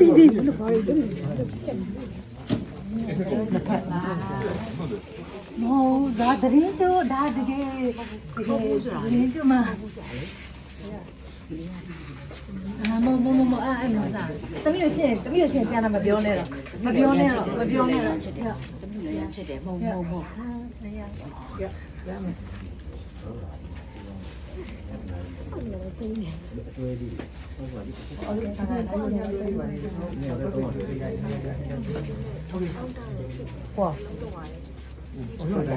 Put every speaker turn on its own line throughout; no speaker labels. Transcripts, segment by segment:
ပြီးသေးဘူး
မဟုတ်ဒါတရင်ကျိုးဒါတကယ်တကယ်တရင်ကျိုးမှာအာမမမမအဲ့အဲ့နော်ဒါတမီးရရှင်တမီးရ ရှင်ကျန်တာမပြောနဲ့တော့မပြောနဲ့တော့မပြောနဲ့တော့ချစ်တယ်ရမ်းချစ်တယ်မဟုတ်မဟုတ်မဟုတ်ထ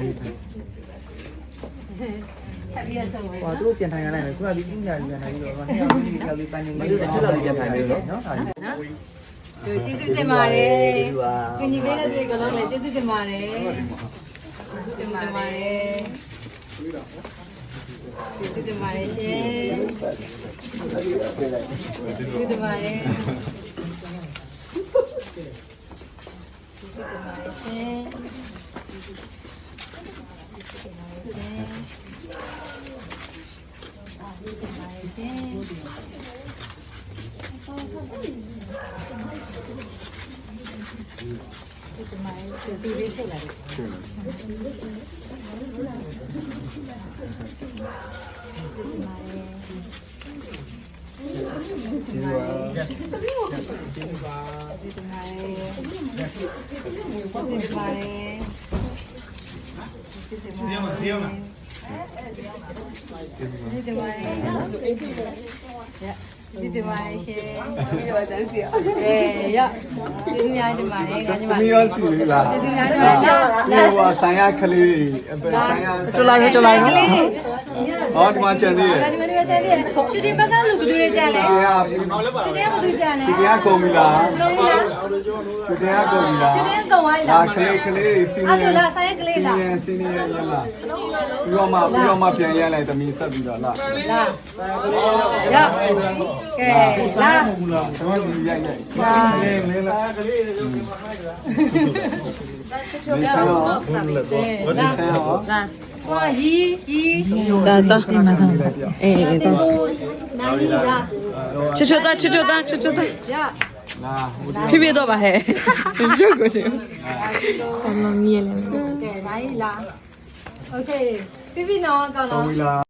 ပ်ပြီးရဆုံး
ဟောသူတို့ပြန်ထိုင်ရလိုက်မယ်ခုနကဒီညပြန်ထိုင်ပြီးတော့နှစ်ယောက်လေးယောက်လေးပိုင်းနေလေးတစ်ချက်လောက်ပြန်ထိုင်ပြီးတော့နော်ဟာ
နော်ကျေးဇူးတင်ပါတယ်ပြင်ဒီပေးတဲ့ဒီကလုံးလည်းကျေးဇူးတင်ပါတယ်တင်ပါတယ် ကျေးဇူးတင်ပါတယ်ရှင်ကျေးဇူးတင်ပါတယ်ကျေးဇူးတင်ပါတယ်ရှင်ဒီလေးဆက်လာတယ် ဒီ ဒီမိုင်းရှင်ပြီးတော့တန်းစီအောင်အေးရဒီဒီများဒီမိုင်းကညီမ
မီရောစီလား
ဒီဒီများဒီမိုင်းလာ
ဒီဟိုဆိုင်ရကလေးအပဆိုင်ရ
တွလိုက်တွလိုက်နော်
ဟောဒီမှာကျန်သေးတယ်
ဒီမဒီမတန်းတယ်ရှူတင်ဘက်ကလူဘယ်သူတွေကြလဲ
ဒီက
ရှူတင်ကဘယ်သူကြလဲ
ဒီကကုန်ပြီလား
လုံးလား
ဒီကကုန်ပြီလား
ရှူတင်ကုန်သွားပြီ
ဒါ
လား
ကလေးကလေးစီနီ
အဲ့
ယာ
ဒါလားဆိုင်က လေးလား
စီနီယာရလားပြီးတော့မှပြီးတော့မှပြန်ရလိုက်သမီးဆက်ပြီးတော့လား
လားရကဲလာ
ဘူးလားကျွန်တော်ဒီရိုက်ရိုက်
လာ
လင်းလင်းလားကလေးလေးလေးချမ်းရော
လာ
ချမ်းရော
ဟောရီရီ
ဒါတော့ဒီမှာတော့
လိုက်ပြ
အေးအေးတော့
နိုင်ရီလာ
ချွတ်ချွတ်သားချွတ်ချွတ်သားချွတ်ချွတ်သား
ရ
လာဟို
ဖြည်းဖြည်းတော့ပါဟဲ့ချွတ်ကိုချွတ်အမမြင်နေ
ကဲနိုင်ရီလာโ来啦。
OK，B B
呢？
搞了。